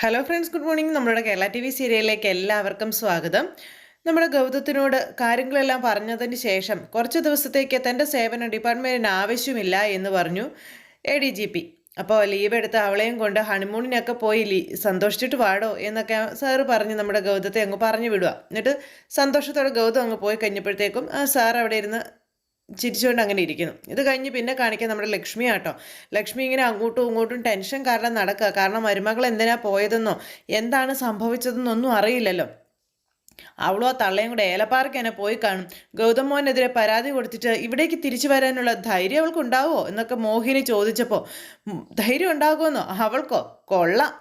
Hello friends good morning നമ്മുടെ Kerala T V സീരിയലിലേക്ക് എല്ലാവർക്കും സ്വാഗതം. നമ്മുടെ ഗൗതത്തിനോട് കാര്യങ്ങളെല്ലാം പറഞ്ഞതിന് ശേഷം കുറച്ച് ദിവസത്തേക്ക് തന്റെ സേവനം ഡിപ്പാർട്ട്മെന്റിന് ആവശ്യമില്ല എന്ന് പറഞ്ഞു എ ഡി ജി പി അപ്പോൾ ലീവ് എടുത്ത് അവളെയും കൊണ്ട് ഹണിമൂണിനൊക്കെ പോയി ലീ സന്തോഷിച്ചിട്ട് വാടോ എന്നൊക്കെ സാറ് പറഞ്ഞ് നമ്മുടെ ഗൗതത്തെ അങ്ങ് പറഞ്ഞു വിടുക. എന്നിട്ട് സന്തോഷത്തോടെ ഗൗതം അങ്ങ് പോയി കഴിഞ്ഞപ്പോഴത്തേക്കും ആ സാർ അവിടെ ഇരുന്ന് ചിരിച്ചുകൊണ്ട് അങ്ങനെ ഇരിക്കുന്നു. ഇത് കഴിഞ്ഞ് പിന്നെ കാണിക്കാൻ നമ്മുടെ ലക്ഷ്മി ആട്ടോ. ലക്ഷ്മി ഇങ്ങനെ അങ്ങോട്ടും ഇങ്ങോട്ടും ടെൻഷൻ കാരണം നടക്കുക. കാരണം മരുമകൾ എന്തിനാ പോയതെന്നോ എന്താണ് സംഭവിച്ചതെന്നൊന്നും അറിയില്ലല്ലോ. അവളും ആ തള്ളയും കൂടെ ഏലപ്പാറയ്ക്ക് തന്നെ പോയി കാണും. ഗൗതം മോനെതിരെ പരാതി കൊടുത്തിട്ട് ഇവിടേക്ക് തിരിച്ചു വരാനുള്ള ധൈര്യം അവൾക്ക് ഉണ്ടാവുമോ എന്നൊക്കെ മോഹിനി ചോദിച്ചപ്പോൾ ധൈര്യം ഉണ്ടാകുമെന്നോ? അവൾക്കോ? കൊള്ളാം.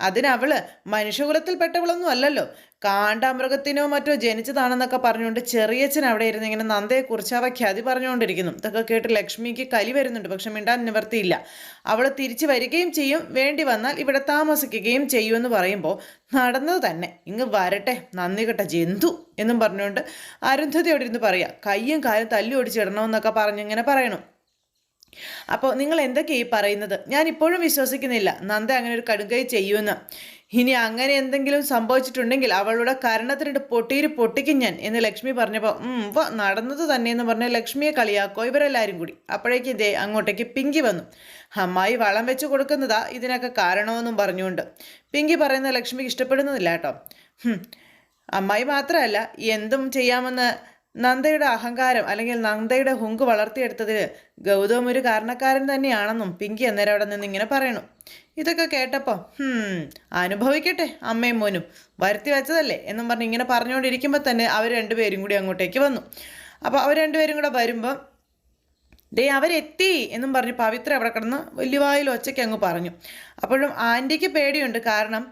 അതിനവൾ മനുഷ്യകുലത്തിൽപ്പെട്ടവളൊന്നും അല്ലല്ലോ. കാണ്ടാമൃഗത്തിനോ മറ്റോ ജനിച്ചതാണെന്നൊക്കെ പറഞ്ഞുകൊണ്ട് ചെറിയച്ഛൻ അവിടെ ഇരുന്ന് ഇങ്ങനെ നന്ദയെക്കുറിച്ച് അവ ഖ്യാതി പറഞ്ഞുകൊണ്ടിരിക്കുന്നു. ഇതൊക്കെ കേട്ട് ലക്ഷ്മിക്ക് കലി വരുന്നുണ്ട് പക്ഷെ മിണ്ടാൻ നിവർത്തിയില്ല. അവൾ തിരിച്ചു വരികയും ചെയ്യും. വേണ്ടി വന്നാൽ ഇവിടെ താമസിക്കുകയും ചെയ്യുമെന്ന് പറയുമ്പോൾ നടന്നത് തന്നെ. ഇങ്ങ് വരട്ടെ നന്ദി കെട്ട ജന്തു എന്നും പറഞ്ഞുകൊണ്ട് അരുന്ധതി അവിടെ ഇരുന്ന് പറയാ കയ്യും കാലും തല്ലി ഓടിച്ചിടണമെന്നൊക്കെ പറഞ്ഞിങ്ങനെ പറയണം. അപ്പോൾ നിങ്ങൾ എന്തൊക്കെയാണ് ഈ പറയുന്നത്? ഞാൻ ഇപ്പോഴും വിശ്വസിക്കുന്നില്ല. നന്ദ അങ്ങനെ ഒരു കടുകൈ ചെയ്യുമെന്ന്. ഇനി അങ്ങനെ എന്തെങ്കിലും സംഭവിച്ചിട്ടുണ്ടെങ്കിൽ അവളുടെ കരണത്തിനിട്ട് പൊട്ടീര് പൊട്ടിക്കും ഞാൻ എന്ന് ലക്ഷ്മി പറഞ്ഞപ്പോൾ വ നടന്നത് തന്നെയെന്ന് പറഞ്ഞ് ലക്ഷ്മിയെ കളിയാക്കോ ഇവരെല്ലാവരും കൂടി. അപ്പോഴേക്ക് ഇതേ അങ്ങോട്ടേക്ക് പിങ്കി വന്നു. അമ്മായി വളം വെച്ച് കൊടുക്കുന്നതാ ഇതിനൊക്കെ കാരണമെന്നും പറഞ്ഞുകൊണ്ട്. പിങ്കി പറയുന്ന ലക്ഷ്മിക്ക് ഇഷ്ടപ്പെടുന്നതില്ല കേട്ടോ. അമ്മായി മാത്രമല്ല എന്തും ചെയ്യാമെന്ന് നന്ദയുടെ അഹങ്കാരം അല്ലെങ്കിൽ നന്ദയുടെ ഹുങ്ക് വളർത്തിയെടുത്തതിൽ ഗൗതം ഒരു കാരണക്കാരൻ തന്നെയാണെന്നും പിങ്കി അന്നേരം അവിടെ നിന്ന് ഇങ്ങനെ പറയണു. ഇതൊക്കെ കേട്ടപ്പോൾ അനുഭവിക്കട്ടെ അമ്മയും മോനും. വരുത്തി വെച്ചതല്ലേ എന്നും പറഞ്ഞ് ഇങ്ങനെ പറഞ്ഞുകൊണ്ടിരിക്കുമ്പോൾ തന്നെ അവർ രണ്ടുപേരും കൂടി അങ്ങോട്ടേക്ക് വന്നു. അപ്പോൾ അവർ രണ്ടുപേരും കൂടെ വരുമ്പോൾ ദേ അവരെത്തി എന്നും പറഞ്ഞ് പവിത്ര അവിടെ കിടന്ന് വലിയ വായിൽ ഒച്ചയ്ക്ക് അങ്ങ് പറഞ്ഞു. അപ്പോഴും ആന്റിക്ക് പേടിയുണ്ട്. കാരണം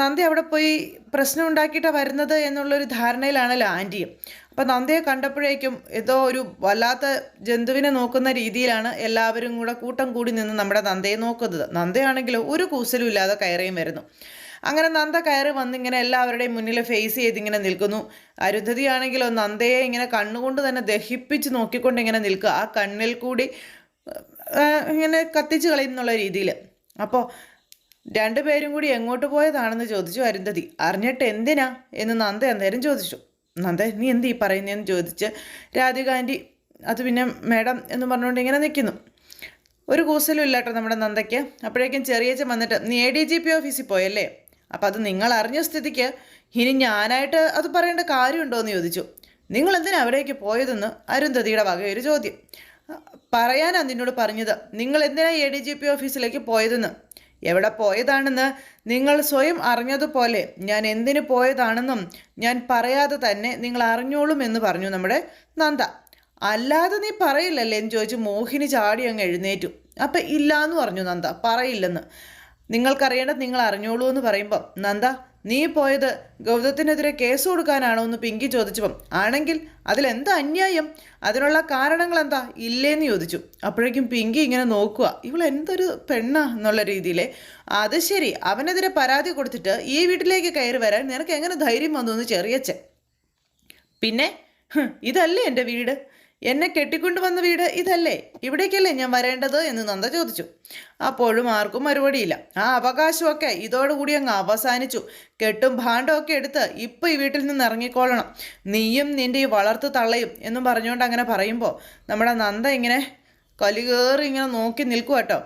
നന്ദി അവിടെ പോയി പ്രശ്നം ഉണ്ടാക്കിയിട്ടാണ് വരുന്നത് എന്നുള്ളൊരു ധാരണയിലാണല്ലോ ആന്റിയും. അപ്പം നന്ദിയെ കണ്ടപ്പോഴേക്കും ഏതോ ഒരു വല്ലാത്ത ജന്തുവിനെ നോക്കുന്ന രീതിയിലാണ് എല്ലാവരും കൂടെ കൂട്ടം കൂടി നിന്ന് നമ്മുടെ നന്ദയെ നോക്കുന്നത്. നന്ദയാണെങ്കിലോ ഒരു കൂസലും ഇല്ലാതെ കയറിയും വരുന്നു. അങ്ങനെ നന്ദ കയറി വന്നിങ്ങനെ എല്ലാവരുടെയും മുന്നിൽ ഫേസ് ചെയ്ത് ഇങ്ങനെ നിൽക്കുന്നു. അരുന്ധതിയാണെങ്കിലോ നന്ദയെ ഇങ്ങനെ കണ്ണുകൊണ്ട് തന്നെ ദഹിപ്പിച്ച് നോക്കിക്കൊണ്ട് ഇങ്ങനെ നിൽക്കുക. ആ കണ്ണിൽ കൂടി ഇങ്ങനെ കത്തിച്ച് കളയുന്നുള്ള രീതിയിൽ അപ്പോൾ രണ്ടുപേരും കൂടി എങ്ങോട്ട് പോയതാണെന്ന് ചോദിച്ചു അരുന്ധതി. അറിഞ്ഞിട്ട് എന്തിനാ? എന്ന് നന്ദ അന്നേരം ചോദിച്ചു. നന്ദ നീ എന്ത് ഈ പറയുന്നതെന്ന് ചോദിച്ച് രാധികാന്റി അത് പിന്നെ മേഡം എന്ന് പറഞ്ഞുകൊണ്ട് ഇങ്ങനെ നിൽക്കുന്നു ഒരു കൂസലും ഇല്ല കേട്ടോ നമ്മുടെ നന്ദയ്ക്ക്. അപ്പോഴേക്കും ചെറിയച്ചൻ വന്നിട്ട് നീ എ ഡി ജി പി ഓഫീസിൽ പോയല്ലേ? അപ്പം അത് നിങ്ങൾ അറിഞ്ഞ സ്ഥിതിക്ക് ഇനി ഞാനായിട്ട് അത് പറയേണ്ട കാര്യമുണ്ടോ എന്ന് ചോദിച്ചു. നിങ്ങൾ എന്തിനാ അവിടേക്ക് പോയതെന്ന്? അരുന്ധതിയുടെ വകയൊരു ചോദ്യം. പറയാനാണ് നിന്നോട് പറഞ്ഞത്. നിങ്ങൾ എന്തിനാ എ ഡി ജി പി ഓഫീസിലേക്ക് പോയതെന്ന്? എവിടെ പോയതാണെന്ന് നിങ്ങൾ സ്വയം അറിഞ്ഞതുപോലെ ഞാൻ എന്തിനു പോയതാണെന്നും ഞാൻ പറയാതെ തന്നെ നിങ്ങൾ അറിഞ്ഞോളും എന്ന് പറഞ്ഞു നമ്മുടെ നന്ദ. അല്ലാതെ നീ പറയില്ലല്ലേ എന്ന് ചോദിച്ച് മോഹിനി ചാടി അങ്ങ് എഴുന്നേറ്റു. അപ്പം ഇല്ലാന്ന് പറഞ്ഞു നന്ദ. പറയില്ലെന്ന്. നിങ്ങൾക്കറിയേണ്ടത് നിങ്ങൾ അറിഞ്ഞോളൂ എന്ന് പറയുമ്പോൾ നന്ദ നീ പോയത് ഗൗതത്തിനെതിരെ കേസ് കൊടുക്കാനാണോ എന്ന് പിങ്കി ചോദിച്ചപ്പം ആണെങ്കിൽ അതിലെന്താ അന്യായം? അതിനുള്ള കാരണങ്ങൾ എന്താ ഇല്ലേന്ന് ചോദിച്ചു. അപ്പോഴേക്കും പിങ്കി ഇങ്ങനെ നോക്കുക ഇവൾ എന്തൊരു പെണ്ണാ എന്നുള്ള രീതിയിൽ അത് ശരി അവനെതിരെ പരാതി കൊടുത്തിട്ട് ഈ വീട്ടിലേക്ക് കയറി വരാൻ നിനക്ക് എങ്ങനെ ധൈര്യം വന്നു? എന്ന് ചെറിയച്ചൻ പിന്നെ? ഇതല്ലേ എന്റെ വീട്? എന്നെ കെട്ടിക്കൊണ്ടുവന്ന വീട് ഇതല്ലേ? ഇവിടേക്കല്ലേ ഞാൻ വരേണ്ടത്? എന്ന് നന്ദ ചോദിച്ചു. അപ്പോഴും ആർക്കും മറുപടിയില്ല. ആ അവകാശമൊക്കെ ഇതോടുകൂടി അങ്ങ് അവസാനിച്ചു. കെട്ടും ഭാണ്ഡമൊക്കെ എടുത്ത് ഇപ്പം ഈ വീട്ടിൽ നിന്ന് ഇറങ്ങിക്കൊള്ളണം. നീയും നിന്റെ ഈ വളർത്തു തള്ളയും എന്നും പറഞ്ഞുകൊണ്ട് അങ്ങനെ പറയുമ്പോൾ നമ്മുടെ നന്ദ ഇങ്ങനെ കലുകേറി ഇങ്ങനെ നോക്കി നിൽക്കുക കേട്ടോ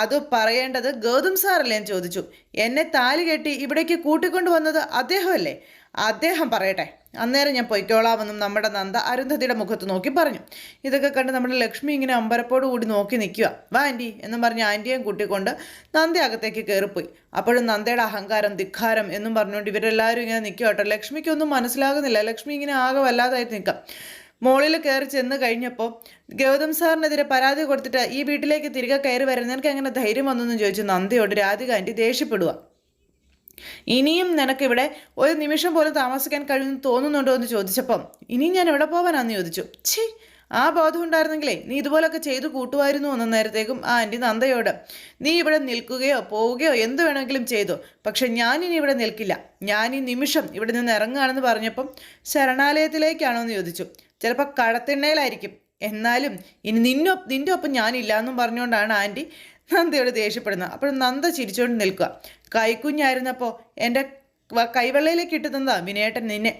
അത് പറയേണ്ടത് ഗൗതം സാറല്ലേ എന്ന് ചോദിച്ചു. എന്നെ താലി കെട്ടി ഇവിടേക്ക് കൂട്ടിക്കൊണ്ടു വന്നത് അദ്ദേഹമല്ലേ? അദ്ദേഹം പറയട്ടെ. അന്നേരം ഞാൻ പൊയ്ക്കോളാമെന്നും നമ്മുടെ നന്ദ അരുന്ധതിയുടെ മുഖത്ത് നോക്കി പറഞ്ഞു. ഇതൊക്കെ കണ്ട് നമ്മുടെ ലക്ഷ്മി ഇങ്ങനെ അമ്പരപ്പോട് കൂടി നോക്കി നിൽക്കുക. വാ ആന്റി എന്നും പറഞ്ഞ് ആന്റിയെയും കൂട്ടിക്കൊണ്ട് നന്ദ അകത്തേക്ക് കയറിപ്പോയി. അപ്പോഴും നന്ദയുടെ അഹങ്കാരം ധിക്കാരം എന്നും പറഞ്ഞുകൊണ്ട് ഇവരെല്ലാവരും ഇങ്ങനെ നിൽക്കുക കേട്ടോ. ലക്ഷ്മിക്കൊന്നും മനസ്സിലാകുന്നില്ല. ലക്ഷ്മി ഇങ്ങനെ ആകെ വല്ലാതായിട്ട് നിൽക്കാം മോളിൽ കയറി ചെന്ന് കഴിഞ്ഞപ്പോൾ ഗൗതം സാറിനെതിരെ പരാതി കൊടുത്തിട്ട് ഈ വീട്ടിലേക്ക് തിരികെ കയറി വരാൻ നിനക്ക് എങ്ങനെ ധൈര്യം വന്നെന്ന് ചോദിച്ചു നന്ദിയോട് രാധിക ആന്റി ദേഷ്യപ്പെടുക ഇനിയും നിനക്കിവിടെ ഒരു നിമിഷം പോലും താമസിക്കാൻ കഴിയുമെന്ന് തോന്നുന്നുണ്ടോ എന്ന് ചോദിച്ചപ്പം ഇനിയും ഞാൻ എവിടെ പോവാനാന്ന് ചോദിച്ചു. ഛീ ആ ബോധം ഉണ്ടായിരുന്നെങ്കിലേ നീ ഇതുപോലൊക്കെ ചെയ്തു കൂട്ടുമായിരുന്നു എന്ന നേരത്തേക്കും ആ ആന്റി നന്ദയോട്. നീ ഇവിടെ നിൽക്കുകയോ പോവുകയോ എന്ത് വേണമെങ്കിലും ചെയ്തു പക്ഷെ ഞാനിനി ഇവിടെ നിൽക്കില്ല. ഞാൻ ഈ നിമിഷം ഇവിടെ നിന്ന് ഇറങ്ങുകയാണെന്ന് പറഞ്ഞപ്പം ശരണാലയത്തിലേക്കാണോ എന്ന് ചോദിച്ചു. ചിലപ്പോൾ കടത്തിണ്ണയിലായിരിക്കും എന്നാലും ഇനി നിന്നൊ നിന്റെ ഒപ്പം ഞാനില്ല എന്നും പറഞ്ഞുകൊണ്ടാണ് ആന്റി നന്ദയോട് ദേഷ്യപ്പെടുന്നു. അപ്പോൾ നന്ദ ചിരിച്ചുകൊണ്ട് നിൽക്കുക. കൈക്കുഞ്ഞായിരുന്നപ്പോൾ എന്റെ കൈവെള്ളയിലേക്ക് ഇട്ട് തന്നതാ വിനയേട്ടൻ നിന്നെ.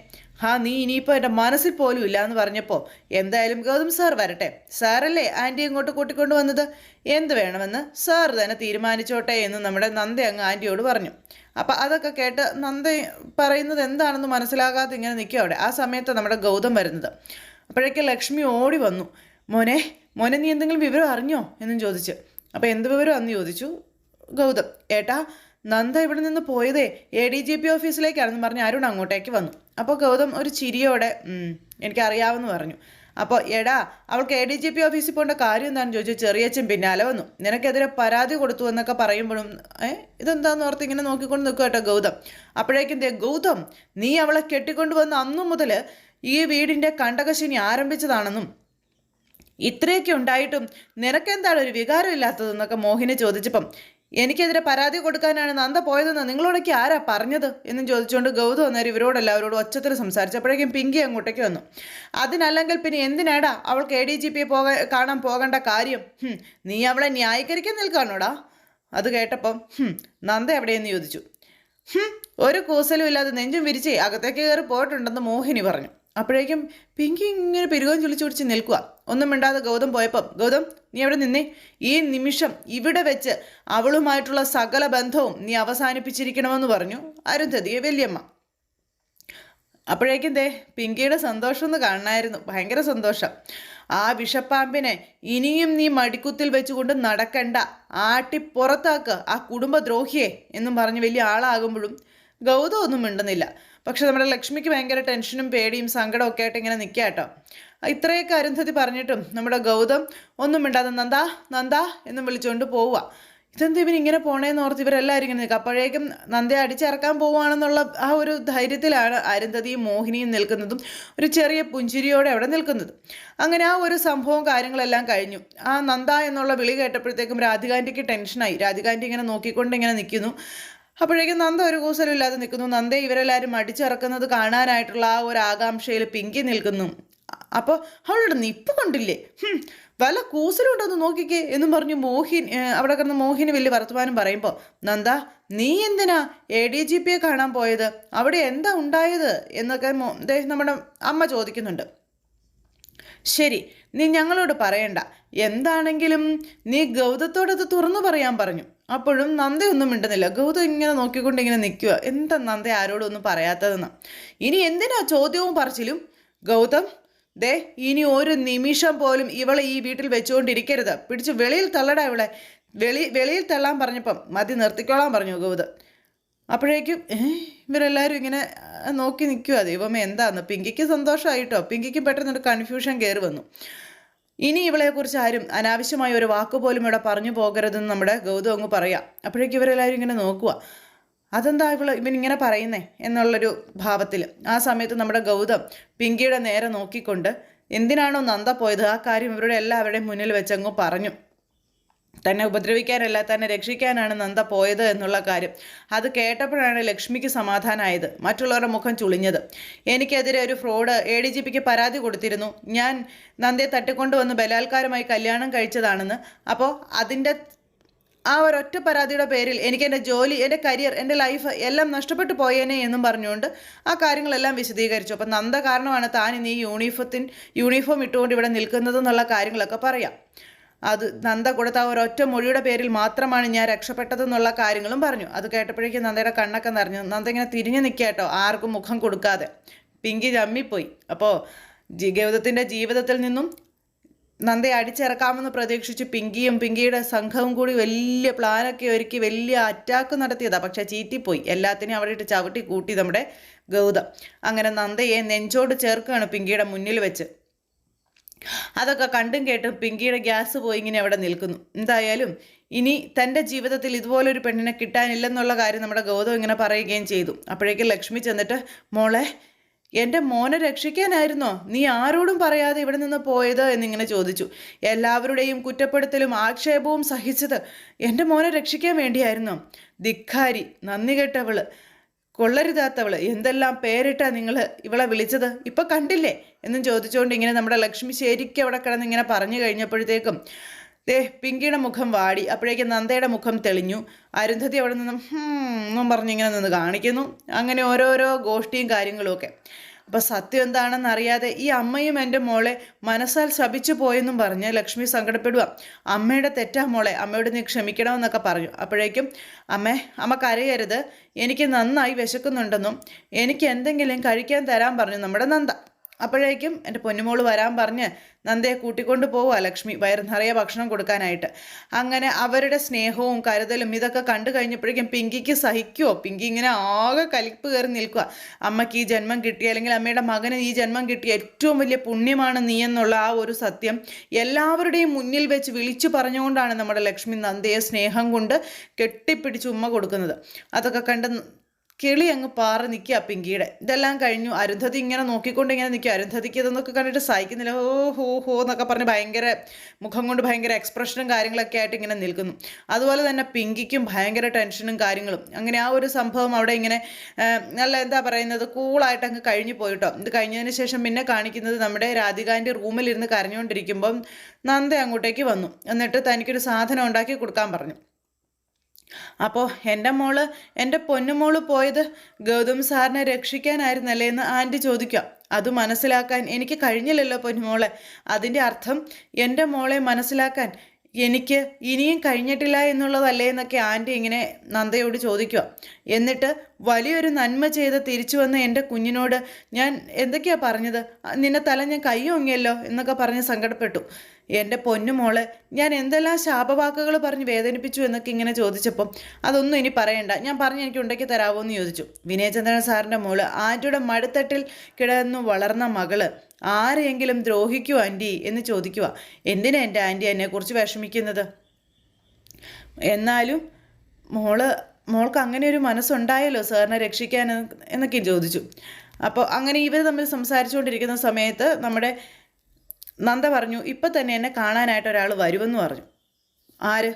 ആ നീ ഇനിയിപ്പോൾ എന്റെ മനസ്സിൽ പോലും ഇല്ല എന്ന് പറഞ്ഞപ്പോൾ എന്തായാലും ഗൗതം സാർ വരട്ടെ. സാറല്ലേ ആന്റി ഇങ്ങോട്ട് കൂട്ടിക്കൊണ്ട് വന്നത്? എന്ത് വേണമെന്ന് സാർ തന്നെ തീരുമാനിച്ചോട്ടെ എന്ന് നമ്മുടെ നന്ദ അങ്ങ് ആന്റിയോട് പറഞ്ഞു. അപ്പം അതൊക്കെ കേട്ട് നന്ദ പറയുന്നത് എന്താണെന്ന് മനസ്സിലാകാതെ ഇങ്ങനെ നിൽക്കുക അവിടെ. ആ സമയത്ത് നമ്മുടെ ഗൗതം വരുന്നത്. അപ്പോഴേക്കും ലക്ഷ്മി ഓടി വന്നു. മോനെ മോനെ നീ എന്തെങ്കിലും വിവരം അറിഞ്ഞോ? എന്നും ചോദിച്ചു. അപ്പോൾ എന്ത് വിവരം അന്ന് ചോദിച്ചു? ഗൗതം. ഏട്ടാ നന്ദ ഇവിടെ നിന്ന് പോയതേ എ ഡി ജി പി ഓഫീസിലേക്കാണെന്ന് പറഞ്ഞ് അരുൺ അങ്ങോട്ടേക്ക് വന്നു. അപ്പോൾ ഗൗതം ഒരു ചിരിയോടെ എനിക്കറിയാവെന്ന് പറഞ്ഞു. അപ്പോൾ എടാ അവൾക്ക് എ ഡി ജി പി ഓഫീസിൽ പോകേണ്ട കാര്യം എന്താണെന്ന് ചോദിച്ചു. ചെറിയച്ഛൻ പിന്നാലെ വന്നു. നിനക്കെതിരെ പരാതി കൊടുത്തു എന്നൊക്കെ പറയുമ്പോഴും ഏ ഇതെന്താന്ന് ഓർത്ത് ഇങ്ങനെ നോക്കിക്കൊണ്ട് നിൽക്കുക കേട്ടോ ഗൗതം. അപ്പോഴേക്കും ദേ ഗൗതം നീ അവളെ കെട്ടിക്കൊണ്ട് വന്ന അന്നു മുതൽ ഈ വീടിന്റെ കണ്ടകശിനി ആരംഭിച്ചതാണെന്നും ഇത്രയൊക്കെ ഉണ്ടായിട്ടും നിനക്കെന്താണ് ഒരു വികാരം ഇല്ലാത്തതെന്നൊക്കെ മോഹിനി ചോദിച്ചപ്പം എനിക്കെതിരെ പരാതി കൊടുക്കാനാണ് നന്ദ പോയതെന്ന് നിങ്ങളോടൊക്കെ ആരാ പറഞ്ഞത്? എന്നും ചോദിച്ചുകൊണ്ട് ഗൗതം അന്നേരം ഇവരോടെല്ലാവരോടും ഒച്ചത്തിൽ സംസാരിച്ചപ്പോഴേക്കും പിങ്കി അങ്ങോട്ടേക്ക് വന്നു. അതിനല്ലെങ്കിൽ പിന്നെ എന്തിനാടാ അവൾക്ക് എ ഡി ജി പിയെ പോകാൻ കാണാൻ പോകേണ്ട കാര്യം? നീ അവളെ ന്യായീകരിക്കാൻ നിൽക്കാണോടാ അത് കേട്ടപ്പം നന്ദ എവിടെയെന്ന് ചോദിച്ചു. ഒരു കൂസലും ഇല്ലാതെ നെഞ്ചും വിരിച്ച് അകത്തേക്ക് കയറി പോയിട്ടുണ്ടെന്ന് മോഹിനി പറഞ്ഞു. അപ്പോഴേക്കും പിങ്കി ഇങ്ങനെ പെരുകം ചുളിച്ചു പിടിച്ച് നിൽക്കുക. ഒന്നും മിണ്ടാതെ ഗൗതം പോയപ്പം ഗൗതം നീ അവിടെ നിന്നേ? ഈ നിമിഷം ഇവിടെ വെച്ച് അവളുമായിട്ടുള്ള സകല ബന്ധവും നീ അവസാനിപ്പിച്ചിരിക്കണമെന്ന് പറഞ്ഞു അരുന്ധതിയെ വല്യമ്മ. അപ്പോഴേക്കും ദേ പിങ്കിയുടെ സന്തോഷം ഒന്ന് കാണണമായിരുന്നു ഭയങ്കര സന്തോഷം. ആ വിഷപ്പാമ്പിനെ ഇനിയും നീ മടിക്കുത്തിൽ വെച്ചുകൊണ്ട് നടക്കണ്ട. ആട്ടി പുറത്താക്കുക ആ കുടുംബദ്രോഹിയെ എന്നും പറഞ്ഞ് വലിയ ആളാകുമ്പോഴും ഗൗതം ഒന്നും മിണ്ടുന്നില്ല. പക്ഷെ നമ്മുടെ ലക്ഷ്മിക്ക് ഭയങ്കര ടെൻഷനും പേടിയും സങ്കടവും ഒക്കെ ആയിട്ട് ഇങ്ങനെ നിൽക്കുക കേട്ടോ. ഇത്രയൊക്കെ അരുന്ധതി പറഞ്ഞിട്ടും നമ്മുടെ ഗൗതം ഒന്നും മിണ്ടാതെ നന്ദാ നന്ദാ എന്നും വിളിച്ചുകൊണ്ട് പോവുക ഇതെന്ത് ഇവൻ ഇങ്ങനെ പോണേന്ന് ഓർത്ത് ഇവരെല്ലാവരും ഇങ്ങനെ നിൽക്കുക അപ്പോഴേക്കും നന്ദയെ അടിച്ചിറക്കാൻ പോവുകയാണെന്നുള്ള ആ ഒരു ധൈര്യത്തിലാണ് അരുന്ധതിയും മോഹിനിയും നിൽക്കുന്നതും ഒരു ചെറിയ പുഞ്ചിരിയോടെ അവിടെ നിൽക്കുന്നത്. അങ്ങനെ ആ ഒരു സംഭവം കാര്യങ്ങളെല്ലാം കഴിഞ്ഞു. ആ നന്ദ എന്നുള്ള വിളി കേട്ടപ്പോഴത്തേക്കും രാധികാന്റിക്ക് ടെൻഷനായി. രാധികാന്റി ഇങ്ങനെ നോക്കിക്കൊണ്ട് ഇങ്ങനെ നിൽക്കുന്നു. അപ്പോഴേക്കും നന്ദ ഒരു കൂസലും ഇല്ലാതെ നിൽക്കുന്നു. നന്ദ ഇവരെല്ലാവരും അടിച്ചിറക്കുന്നത് കാണാനായിട്ടുള്ള ആ ഒരു ആകാംക്ഷയിൽ പിങ്കി നിൽക്കുന്നു. അപ്പോൾ അവളുടെ നിപ്പ് കണ്ടില്ലേ? വല വല്ല ഉണ്ടോന്ന് നോക്കിക്കേ എന്നും പറഞ്ഞു മോഹിൻ അവിടെ കിടന്ന് മോഹിന് വലിയ വർത്തമാനം പറയുമ്പോൾ നന്ദ നീ എന്തിനാ എ ഡി ജി പിയെ കാണാൻ പോയത്? അവിടെ എന്താ ഉണ്ടായത്? എന്നൊക്കെ നമ്മുടെ അമ്മ ചോദിക്കുന്നുണ്ട്. ശരി നീ ഞങ്ങളോട് പറയണ്ട. എന്താണെങ്കിലും നീ ഗൗതത്തോടത് തുറന്നു പറയാൻ പറഞ്ഞു. അപ്പോഴും നന്ദയൊന്നും മിണ്ടുന്നില്ല. ഗൗതം ഇങ്ങനെ നോക്കിക്കൊണ്ട് ഇങ്ങനെ നിൽക്കുക എന്താ നന്ദ ആരോടും ഒന്നും പറയാത്തതെന്ന്? ഇനി എന്തിനാ ചോദ്യവും പറച്ചിലും? ഗൗതം ദേ ഇനി ഒരു നിമിഷം പോലും ഇവളെ ഈ വീട്ടിൽ വെച്ചുകൊണ്ടിരിക്കരുത്. പിടിച്ച് വെളിയിൽ തള്ളടാ ഇവളെ. വെളി വെളിയിൽ തള്ളാൻ പറഞ്ഞപ്പം മതി നിർത്തിക്കോളാൻ പറഞ്ഞു ഗൗതം. അപ്പോഴേക്കും ഇവരെല്ലാവരും ഇങ്ങനെ നോക്കി നിൽക്കുക ദൈവമേ എന്താന്ന്? പിങ്കിക്ക് സന്തോഷമായിട്ടോ പിങ്കിക്ക് പെട്ടെന്നൊരു കൺഫ്യൂഷൻ കയറി വന്നു. ഇനി ഇവളെക്കുറിച്ച് ആരും അനാവശ്യമായ ഒരു വാക്കുപോലും ഇവിടെ പറഞ്ഞു പോകരുതെന്ന് നമ്മുടെ ഗൗതം അങ്ങ് പറയാം. അപ്പോഴേക്കും ഇവരെല്ലാവരും ഇങ്ങനെ നോക്കുക അതെന്താ ഇവൾ ഇവൻ ഇങ്ങനെ പറയുന്നേ എന്നുള്ളൊരു ഭാവത്തിൽ ആ സമയത്ത് നമ്മുടെ ഗൗതം പിങ്കിയുടെ നേരെ നോക്കിക്കൊണ്ട് എന്തിനാണോ നന്ദ പോയത്? ആ കാര്യം ഇവരുടെ എല്ലാവരുടെയും മുന്നിൽ വെച്ചങ്ങ് പറഞ്ഞു. തന്നെ ഉപദ്രവിക്കാനല്ല തന്നെ രക്ഷിക്കാനാണ് നന്ദ പോയത് എന്നുള്ള കാര്യം. അത് കേട്ടപ്പോഴാണ് ലക്ഷ്മിക്ക് സമാധാനമായത് മറ്റുള്ളവരുടെ മുഖം ചുളിഞ്ഞത്. എനിക്കെതിരെ ഒരു ഫ്രോഡ് എ ഡി ജി പിക്ക് പരാതി കൊടുത്തിരുന്നു. ഞാൻ നന്ദയെ തട്ടിക്കൊണ്ടുവന്ന് ബലാത്കാരമായി കല്യാണം കഴിച്ചതാണെന്ന്. അപ്പോൾ അതിന്റെ ആ ഒരൊറ്റ പരാതിയുടെ പേരിൽ എനിക്ക് എന്റെ ജോലി എന്റെ കരിയർ എന്റെ ലൈഫ് എല്ലാം നഷ്ടപ്പെട്ടു പോയേനെ എന്നും പറഞ്ഞുകൊണ്ട് ആ കാര്യങ്ങളെല്ലാം വിശദീകരിച്ചു. അപ്പം നന്ദ കാരണമാണ് താൻ ഇന്ന് ഈ യൂണിഫോത്തിൻ യൂണിഫോം ഇട്ടുകൊണ്ട് ഇവിടെ നിൽക്കുന്നത് എന്നുള്ള കാര്യങ്ങളൊക്കെ പറയാം. അത് നന്ദ കൊടുത്ത ഒരൊറ്റ മൊഴിയുടെ പേരിൽ മാത്രമാണ് ഞാൻ രക്ഷപ്പെട്ടതെന്നുള്ള കാര്യങ്ങളും പറഞ്ഞു. അത് കേട്ടപ്പോഴേക്കും നന്ദയുടെ കണ്ണൊക്കെ നിറഞ്ഞു. നന്ദ ഇങ്ങനെ തിരിഞ്ഞു നിൽക്കുക കേട്ടോ. ആർക്കും മുഖം കൊടുക്കാതെ. പിങ്കി ചമ്മിപ്പോയി. അപ്പോൾ ഗൗതത്തിന്റെ ജീവിതത്തിൽ നിന്നും നന്ദയെ അടിച്ചിറക്കാമെന്ന് പ്രതീക്ഷിച്ച് പിങ്കിയും പിങ്കിയുടെ സംഘവും കൂടി വലിയ പ്ലാനൊക്കെ ഒരുക്കി വലിയ അറ്റാക്ക് നടത്തിയതാണ് പക്ഷേ ചീറ്റിപ്പോയി. എല്ലാത്തിനെയും അവിടെ ഇട്ട് ചവിട്ടി കൂട്ടി നമ്മുടെ ഗൗതം. അങ്ങനെ നന്ദയെ നെഞ്ചോട് ചേർക്കുകയാണ് പിങ്കിയുടെ മുന്നിൽ വെച്ച്. അതൊക്കെ കണ്ടും കേട്ടും പിങ്കിയുടെ ഗ്യാസ് പോയി ഇങ്ങനെ അവിടെ നിൽക്കുന്നു. എന്തായാലും ഇനി തന്റെ ജീവിതത്തിൽ ഇതുപോലൊരു പെണ്ണിനെ കിട്ടാനില്ലെന്നുള്ള കാര്യം നമ്മുടെ ഗൗതം ഇങ്ങനെ പറയുകയും ചെയ്തു. അപ്പോഴേക്കും ലക്ഷ്മി ചെന്നിട്ട് മോളെ എന്റെ മോനെ രക്ഷിക്കാനായിരുന്നോ? നീ ആരോടും പറയാതെ ഇവിടെ നിന്ന് പോയത്? എന്നിങ്ങനെ ചോദിച്ചു. എല്ലാവരുടെയും കുറ്റപ്പെടുത്തലും ആക്ഷേപവും സഹിച്ചത് എന്റെ മോനെ രക്ഷിക്കാൻ വേണ്ടിയായിരുന്നോ. ധിക്കാരി നന്ദി കെട്ടവൾ. കൊള്ളരുതാത്തവൾ. എന്തെല്ലാം പേരിട്ടാ നിങ്ങൾ ഇവളെ വിളിച്ചത്? ഇപ്പൊ കണ്ടില്ലേ? എന്നും ചോദിച്ചുകൊണ്ട് ഇങ്ങനെ നമ്മുടെ ലക്ഷ്മി ശരിക്കും അവിടെ കിടന്ന് ഇങ്ങനെ പറഞ്ഞു കഴിഞ്ഞപ്പോഴത്തേക്കും ദേ പിങ്കിയുടെ മുഖം വാടി. അപ്പോഴേക്കും നന്ദയുടെ മുഖം തെളിഞ്ഞു. അരുന്ധതി അവിടെ നിന്നും എന്നും പറഞ്ഞിങ്ങനെ നിന്ന് കാണിക്കുന്നു. അങ്ങനെ ഓരോരോ ഗോഷ്ഠിയും കാര്യങ്ങളും ഒക്കെ. അപ്പം സത്യം എന്താണെന്ന് അറിയാതെ ഈ അമ്മയും എന്റെ മോളെ മനസ്സാൽ ശപിച്ചു പോയെന്നും പറഞ്ഞ് ലക്ഷ്മി സങ്കടപ്പെടുക അമ്മയുടെ തെറ്റാ മോളെ അമ്മയോട് നീ ക്ഷമിക്കണമെന്നൊക്കെ പറഞ്ഞു. അപ്പോഴേക്കും അമ്മേ അമ്മ കരയരുത്. എനിക്ക് നന്നായി വിശക്കുന്നുണ്ടെന്നും എനിക്ക് എന്തെങ്കിലും കഴിക്കാൻ തരാൻ പറഞ്ഞു നമ്മുടെ നന്ദ. അപ്പോഴേക്കും എന്റെ പൊന്നുമോൾ വരാൻ പറഞ്ഞ് നന്ദയെ കൂട്ടിക്കൊണ്ട് പോവുക ലക്ഷ്മി വയറ് നിറയെ ഭക്ഷണം കൊടുക്കാനായിട്ട്. അങ്ങനെ അവരുടെ സ്നേഹവും കരുതലും ഇതൊക്കെ കണ്ടു കഴിഞ്ഞപ്പോഴേക്കും പിങ്കിക്ക് സഹിക്കുമോ പിങ്കി ഇങ്ങനെ ആകെ കലിപ്പ് കയറി നിൽക്കുക അമ്മയ്ക്ക് ഈ ജന്മം കിട്ടി അല്ലെങ്കിൽ അമ്മയുടെ മകന് ഈ ജന്മം കിട്ടിയ ഏറ്റവും വലിയ പുണ്യമാണ് നീ എന്നുള്ള ആ ഒരു സത്യം എല്ലാവരുടെയും മുന്നിൽ വെച്ച് വിളിച്ചു പറഞ്ഞുകൊണ്ടാണ് നമ്മുടെ ലക്ഷ്മി നന്ദയെ സ്നേഹം കൊണ്ട് കെട്ടിപ്പിടിച്ച് ഉമ്മ കൊടുക്കുന്നത്. അതൊക്കെ കണ്ട് കിളി അങ്ങ് പാറ നിൽക്കുക പിങ്കിയുടെ. ഇതെല്ലാം കഴിഞ്ഞു. അരുന്ധതി ഇങ്ങനെ നോക്കിക്കൊണ്ട് ഇങ്ങനെ നിൽക്കുക. അരുന്ധതിക്ക് ഇതെന്നൊക്കെ കണ്ടിട്ട് സഹിക്കുന്നില്ല. ഓ ഹോ ഹോ എന്നൊക്കെ പറഞ്ഞ് ഭയങ്കര മുഖം കൊണ്ട് ഭയങ്കര എക്സ്പ്രഷനും കാര്യങ്ങളൊക്കെ ആയിട്ട് ഇങ്ങനെ നിൽക്കുന്നു. അതുപോലെ തന്നെ പിങ്കിക്കും ഭയങ്കര ടെൻഷനും കാര്യങ്ങളും. അങ്ങനെ ആ ഒരു സംഭവം അവിടെ ഇങ്ങനെ നല്ല എന്താ പറയുന്നത് കൂളായിട്ട് അങ്ങ് കഴിഞ്ഞു പോയിട്ടോ. ഇത് കഴിഞ്ഞതിന് ശേഷം പിന്നെ കാണിക്കുന്നത് നമ്മുടെ രാധികാന്റെ റൂമിലിരുന്ന് കരഞ്ഞുകൊണ്ടിരിക്കുമ്പം നന്ദ അങ്ങോട്ടേക്ക് വന്നു. എന്നിട്ട് തനിക്കൊരു സാധനം ഉണ്ടാക്കി കൊടുക്കാൻ പറഞ്ഞു. അപ്പോൾ എന്റെ മോൾ എന്റെ പൊന്നുമോൾ പോയത് ഗൗതം സാറിനെ രക്ഷിക്കാനായിരുന്നല്ലേ എന്ന് ആന്റി ചോദിക്കാം അത് മനസ്സിലാക്കാൻ എനിക്ക് കഴിഞ്ഞില്ലല്ലോ പൊന്നുമോളെ അതിന്റെ അർത്ഥം എന്റെ മോളെ മനസ്സിലാക്കാൻ എനിക്ക് ഇനിയും കഴിഞ്ഞിട്ടില്ല എന്നുള്ളതല്ലേ എന്നൊക്കെ ആന്റി ഇങ്ങനെ നന്ദയോട് ചോദിക്കുക. എന്നിട്ട് വലിയൊരു നന്മ ചെയ്ത് തിരിച്ചു വന്ന എന്റെ കുഞ്ഞിനോട് ഞാൻ എന്തൊക്കെയാണ് പറഞ്ഞത്? നിന്നെ തല ഞാൻ കൈ ഒങ്ങിയല്ലോ എന്നൊക്കെ പറഞ്ഞ് സങ്കടപ്പെട്ടു. എന്റെ പൊന്നുമോൾ ഞാൻ എന്തെല്ലാം ശാപവാക്കുകൾ പറഞ്ഞ് വേദനിപ്പിച്ചു എന്നൊക്കെ ഇങ്ങനെ ചോദിച്ചപ്പം അതൊന്നും ഇനി പറയണ്ട. ഞാൻ പറഞ്ഞ് എനിക്ക് ഉണ്ടാക്കി തരാമോ എന്ന് ചോദിച്ചു. വിനയചന്ദ്രൻ സാറിന്റെ മോൾ ആന്റിയുടെ മടുത്തട്ടിൽ കിടന്നു വളർന്ന മകൾ ആരെയെങ്കിലും ദ്രോഹിക്കുമോ ആന്റി? എന്ന് ചോദിക്കുക എന്തിനാ എന്റെ ആന്റി എന്നെക്കുറിച്ച് വിഷമിക്കുന്നത്? എന്നാലും മോൾ മോൾക്ക് അങ്ങനെ ഒരു മനസ്സുണ്ടായല്ലോ സാറിനെ രക്ഷിക്കാൻ എന്നൊക്കെയും എന്നൊക്കെ ചോദിച്ചു. അപ്പോൾ അങ്ങനെ ഇവർ തമ്മിൽ സംസാരിച്ചുകൊണ്ടിരിക്കുന്ന സമയത്ത് നമ്മുടെ നന്ദ പറഞ്ഞു ഇപ്പം തന്നെ എന്നെ കാണാനായിട്ട് ഒരാൾ വരുമെന്ന് പറഞ്ഞു. ആര്?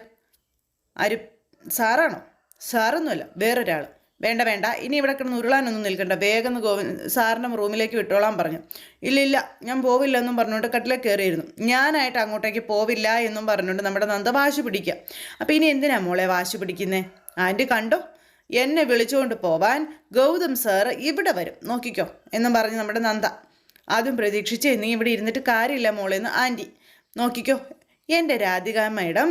ആര് സാറാണോ? സാറൊന്നുമല്ല വേറൊരാൾ വേണ്ട വേണ്ട ഇനി ഇവിടെ കിടന്ന് ഉരുളാനൊന്നും നിൽക്കണ്ട വേഗം ഗോവിൻ സാറിന്റെ റൂമിലേക്ക് വിട്ടോളാൻ പറഞ്ഞു. ഇല്ല ഇല്ല ഞാൻ പോവില്ല എന്നും പറഞ്ഞുകൊണ്ട് കട്ടിലെ കയറിയിരുന്നു. ഞാനായിട്ട് അങ്ങോട്ടേക്ക് പോവില്ല എന്നും പറഞ്ഞുകൊണ്ട് നമ്മുടെ നന്ദ വാശി പിടിക്കുക. അപ്പോൾ ഇനി എന്തിനാ മോളെ വാശി പിടിക്കുന്നേ? ആന്റി കണ്ടോ? എന്നെ വിളിച്ചുകൊണ്ട് പോവാൻ ഗൗതം സാറ് ഇവിടെ വരും. നോക്കിക്കോ എന്നും പറഞ്ഞ് നമ്മുടെ നന്ദ ആദ്യം പ്രതീക്ഷിച്ച് നീ ഇവിടെ ഇരുന്നിട്ട് കാര്യമില്ല മോളെന്ന് ആന്റി. നോക്കിക്കോ എന്റെ രാധിക മേഡം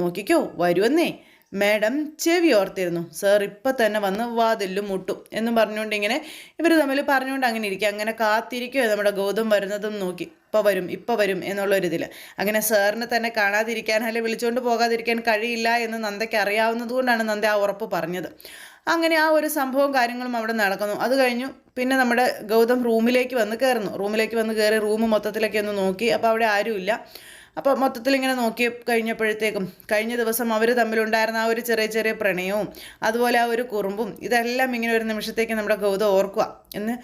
നോക്കിക്കോ വരുമെന്നേ മേഡം ചെവി ഓർത്തിരുന്നു. സാർ ഇപ്പം തന്നെ വന്ന് വാതിലും മുട്ടും എന്നും പറഞ്ഞുകൊണ്ട് ഇങ്ങനെ ഇവർ തമ്മിൽ പറഞ്ഞുകൊണ്ട് അങ്ങനെ ഇരിക്കുക. അങ്ങനെ കാത്തിരിക്കുക നമ്മുടെ ഗൗതം വരുന്നതും നോക്കി. ഇപ്പോൾ വരും ഇപ്പോൾ വരും എന്നുള്ളൊരിതിൽ അങ്ങനെ സാറിനെ തന്നെ കാണാതിരിക്കാൻ അല്ലെങ്കിൽ വിളിച്ചുകൊണ്ട് പോകാതിരിക്കാൻ കഴിയില്ല എന്ന് നന്ദയ്ക്ക് അറിയാവുന്നതുകൊണ്ടാണ് നന്ദ ആ ഉറപ്പ് പറഞ്ഞത്. അങ്ങനെ ആ ഒരു സംഭവം കാര്യങ്ങളും അവിടെ നടക്കുന്നു. അത് കഴിഞ്ഞു പിന്നെ നമ്മുടെ ഗൗതം റൂമിലേക്ക് വന്ന് കയറുന്നു. റൂമിലേക്ക് വന്ന് കയറി റൂം മൊത്തത്തിലൊക്കെ ഒന്ന് നോക്കി. അപ്പോൾ അവിടെ ആരുമില്ല. അപ്പോൾ മൊത്തത്തിൽ ഇങ്ങനെ നോക്കി കഴിഞ്ഞപ്പോഴത്തേക്കും കഴിഞ്ഞ ദിവസം അവർ തമ്മിലുണ്ടായിരുന്ന ആ ഒരു ചെറിയ ചെറിയ പ്രണയവും അതുപോലെ ആ ഒരു കുറുമ്പും ഇതെല്ലാം ഇങ്ങനെ ഒരു നിമിഷത്തേക്ക് നമ്മുടെ ഗൗതം ഓർക്കുക എന്ന്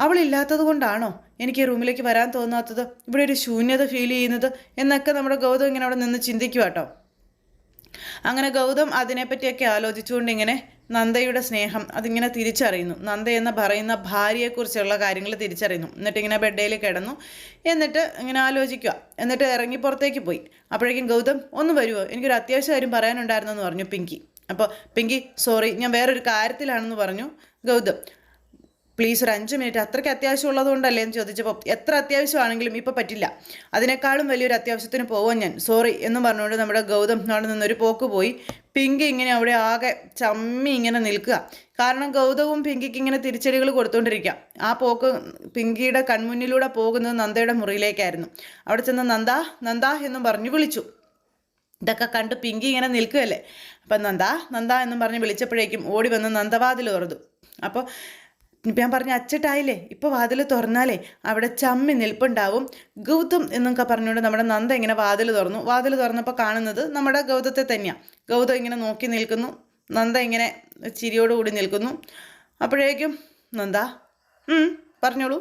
അവളില്ലാത്തത് കൊണ്ടാണോ എനിക്ക് റൂമിലേക്ക് വരാൻ തോന്നാത്തത്? ഇവിടെ ഒരു ശൂന്യത ഫീൽ ചെയ്യുന്നത്? എന്നൊക്കെ നമ്മുടെ ഗൗതം ഇങ്ങനെ അവിടെ നിന്ന് ചിന്തിക്കുക കേട്ടോ അങ്ങനെ ഗൗതം അതിനെപ്പറ്റിയൊക്കെ ആലോചിച്ചുകൊണ്ട് ഇങ്ങനെ നന്ദയുടെ സ്നേഹം അതിങ്ങനെ തിരിച്ചറിയുന്നു. നന്ദ എന്ന് പറയുന്ന ഭാര്യയെക്കുറിച്ചുള്ള കാര്യങ്ങൾ തിരിച്ചറിയുന്നു. എന്നിട്ട് ഇങ്ങനെ ബെഡേയിൽ കിടന്നു. എന്നിട്ട് ഇങ്ങനെ ആലോചിക്കുക. എന്നിട്ട് ഇറങ്ങി പുറത്തേക്ക് പോയി. അപ്പോഴേക്കും ഗൗതം ഒന്ന് വരുമോ എനിക്കൊരു അത്യാവശ്യ കാര്യം പറയാനുണ്ടായിരുന്നു എന്ന് പറഞ്ഞു പിങ്കി. അപ്പോൾ പിങ്കി സോറി ഞാൻ വേറൊരു കാര്യത്തിലാണെന്ന് പറഞ്ഞു. ഗൗതം പ്ലീസ് ഒരു അഞ്ച് മിനിറ്റ് അത്രയ്ക്ക് അത്യാവശ്യം ഉള്ളതുകൊണ്ടല്ലേ എന്ന് ചോദിച്ചപ്പോൾ എത്ര അത്യാവശ്യമാണെങ്കിലും ഇപ്പോൾ പറ്റില്ല. അതിനേക്കാളും വലിയൊരു അത്യാവശ്യത്തിന് പോവാൻ ഞാൻ. സോറി എന്ന് പറഞ്ഞുകൊണ്ട് നമ്മുടെ ഗൗതം അവിടെ നിന്നൊരു പോക്ക് പോയി. പിങ്കി ഇങ്ങനെ അവിടെ ആകെ ചമ്മി ഇങ്ങനെ നിൽക്കുക. കാരണം ഗൗതവും പിങ്കിക്ക് ഇങ്ങനെ തിരിച്ചടികൾ കൊടുത്തുകൊണ്ടിരിക്കുക ആ പോക്ക് പിങ്കിയുടെ കൺമുന്നിലൂടെ പോകുന്നത് നന്ദയുടെ മുറിയിലേക്കായിരുന്നു. അവിടെ ചെന്ന് നന്ദ നന്ദ എന്നും പറഞ്ഞു വിളിച്ചു. ഇതൊക്കെ കണ്ട് പിങ്കി ഇങ്ങനെ നിൽക്കുകയല്ലേ? അപ്പം നന്ദ നന്ദ എന്നും പറഞ്ഞ് വിളിച്ചപ്പോഴേക്കും ഓടി വന്ന് നന്ദവാതിൽ ഓർതു അപ്പോൾ ഞാൻ പറഞ്ഞ അച്ചട്ടായില്ലേ? ഇപ്പോൾ വാതിൽ തുറന്നാലേ അവിടെ ചമ്മി നിൽപ്പുണ്ടാവും. ഗൗതം എന്നൊക്കെ പറഞ്ഞുകൊണ്ട് നമ്മുടെ നന്ദ ഇങ്ങനെ വാതിൽ തുറന്നു. വാതിൽ തുറന്നപ്പോൾ കാണുന്നത് നമ്മുടെ ഗൗതത്തെ തന്നെയാണ് ഗൗതം ഇങ്ങനെ നോക്കി നിൽക്കുന്നു. നന്ദ ഇങ്ങനെ ചിരിയോടുകൂടി നിൽക്കുന്നു. അപ്പോഴേക്കും നന്ദ പറഞ്ഞോളൂ.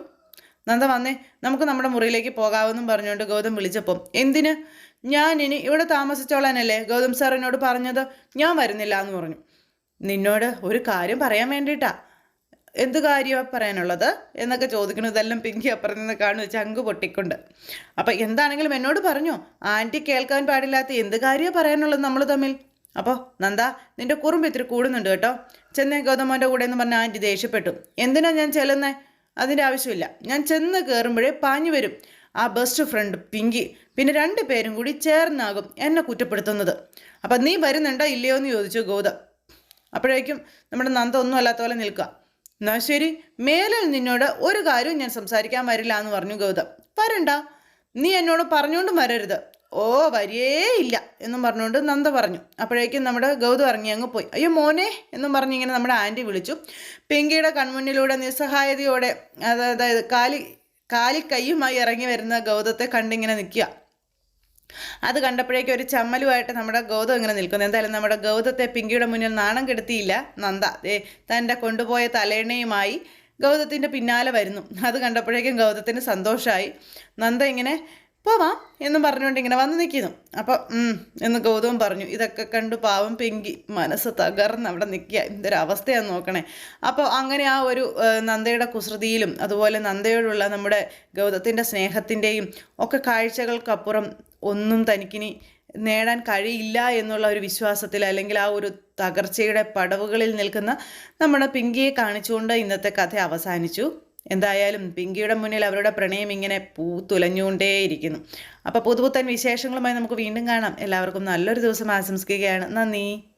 നന്ദ വന്നേ. നമുക്ക് നമ്മുടെ മുറിയിലേക്ക് പോകാമെന്നും പറഞ്ഞുകൊണ്ട് ഗൗതം വിളിച്ചപ്പം എന്തിന്? ഞാൻ ഇനി ഇവിടെ താമസിച്ചോളാനല്ലേ? ഗൗതം സാർ എന്നോട് പറഞ്ഞത് ഞാൻ വരുന്നില്ല എന്ന് പറഞ്ഞു. നിന്നോട് ഒരു കാര്യം പറയാൻ വേണ്ടിയിട്ടാ. എന്ത് കാര്യമാണ് പറയാനുള്ളത്? എന്നൊക്കെ ചോദിക്കുന്നു. ഇതെല്ലാം പിങ്കി അപ്പുറം നിന്ന് കാണുന്നു. ചങ്ക് പൊട്ടിക്കൊണ്ട്. അപ്പം എന്താണെങ്കിലും എന്നോട് പറഞ്ഞു ആന്റി കേൾക്കാൻ പാടില്ലാത്ത എന്ത് കാര്യമാണ് പറയാനുള്ളത് നമ്മൾ തമ്മിൽ? അപ്പോൾ നന്ദ നിന്റെ കുറുമ്പ് ഇത്തിരി കൂടുന്നുണ്ട് കേട്ടോ. ചെന്നൈ ഗൗതമോന്റെ കൂടെ എന്ന് പറഞ്ഞ ആന്റി ദേഷ്യപ്പെട്ടു. എന്തിനാ ഞാൻ ചെല്ലുന്നേ? അതിന്റെ ആവശ്യമില്ല. ഞാൻ ചെന്ന് കയറുമ്പോഴേ പാഞ്ഞു വരും. ആ ബെസ്റ്റ് ഫ്രണ്ട് പിങ്കി. പിന്നെ രണ്ട് പേരും കൂടി ചേർന്നാകും എന്നെ കുറ്റപ്പെടുത്തുന്നത്. അപ്പം നീ വരുന്നുണ്ടോ ഇല്ലയോ എന്ന് ചോദിച്ചു ഗൗതം. അപ്പോഴേക്കും നമ്മുടെ നന്ദ ഒന്നും അല്ലാത്ത പോലെ നിൽക്കുക. എന്നാ ശരി. മേലിൽ നിന്നോട് ഒരു കാര്യവും ഞാൻ സംസാരിക്കാൻ വരില്ല എന്ന് പറഞ്ഞു ഗൗതം. വരണ്ട. നീ എന്നോട് പറഞ്ഞുകൊണ്ടും വരരുത്. ഓ വരിയേ ഇല്ല എന്നും പറഞ്ഞുകൊണ്ട് നന്ദ പറഞ്ഞു. അപ്പോഴേക്കും നമ്മുടെ ഗൗതം ഇറങ്ങി അങ്ങ് പോയി. അയ്യോ മോനെ എന്നും പറഞ്ഞ് ഇങ്ങനെ നമ്മുടെ ആന്റി വിളിച്ചു. പിങ്കിയുടെ കൺമുന്നിലൂടെ നിസ്സഹായതയോടെ അതായത് കാലി കാലി കൈയുമായി ഇറങ്ങി വരുന്ന ഗൗതത്തെ കണ്ടിങ്ങനെ നിൽക്കുക. അത് കണ്ടപ്പോഴേക്കും ഒരു ചമ്മലുമായിട്ട് നമ്മുടെ ഗൗതം ഇങ്ങനെ നിൽക്കുന്നു. എന്തായാലും നമ്മുടെ ഗൗതത്തെ പിങ്കിയുടെ മുന്നിൽ നാണം കെടുത്തിയില്ല നന്ദ. ദേ തന്റെ കൊണ്ടുപോയ തലേണയുമായി ഗൗതത്തിന്റെ പിന്നാലെ വരുന്നു. അത് കണ്ടപ്പോഴേക്കും ഗൗതത്തിന് സന്തോഷമായി നന്ദ ഇങ്ങനെ പോവാം എന്നും പറഞ്ഞുകൊണ്ട് ഇങ്ങനെ വന്ന് നിൽക്കുന്നു അപ്പോൾ എന്ന് ഗൗതമം പറഞ്ഞു ഇതൊക്കെ കണ്ടു പാവം പിങ്കി മനസ്സ് തകർന്ന് അവിടെ നിൽക്കുക. എന്തൊരവസ്ഥയാണ് നോക്കണേ. അപ്പോൾ അങ്ങനെ ആ ഒരു നന്ദയുടെ കുസൃതിയിലും അതുപോലെ നന്ദയോടുള്ള നമ്മുടെ ഗൗതത്തിന്റെ സ്നേഹത്തിന്റെയും ഒക്കെ കാഴ്ചകൾക്കപ്പുറം ഒന്നും തനിക്കിനി നേടാൻ കഴിയില്ല എന്നുള്ള ഒരു വിശ്വാസത്തിൽ അല്ലെങ്കിൽ ആ ഒരു തകർച്ചയുടെ പടവുകളിൽ നിൽക്കുന്ന നമ്മുടെ പിങ്കിയെ കാണിച്ചുകൊണ്ട് ഇന്നത്തെ കഥ അവസാനിച്ചു. എന്തായാലും പിങ്കിയുടെ മുന്നിൽ അവരുടെ പ്രണയം ഇങ്ങനെ പൂത്തുലഞ്ഞുകൊണ്ടേയിരിക്കുന്നു. അപ്പോൾ പുതുപുത്തൻ വിശേഷങ്ങളുമായി നമുക്ക് വീണ്ടും കാണാം. എല്ലാവർക്കും നല്ലൊരു ദിവസം ആശംസിക്കുകയാണ്. നന്ദി.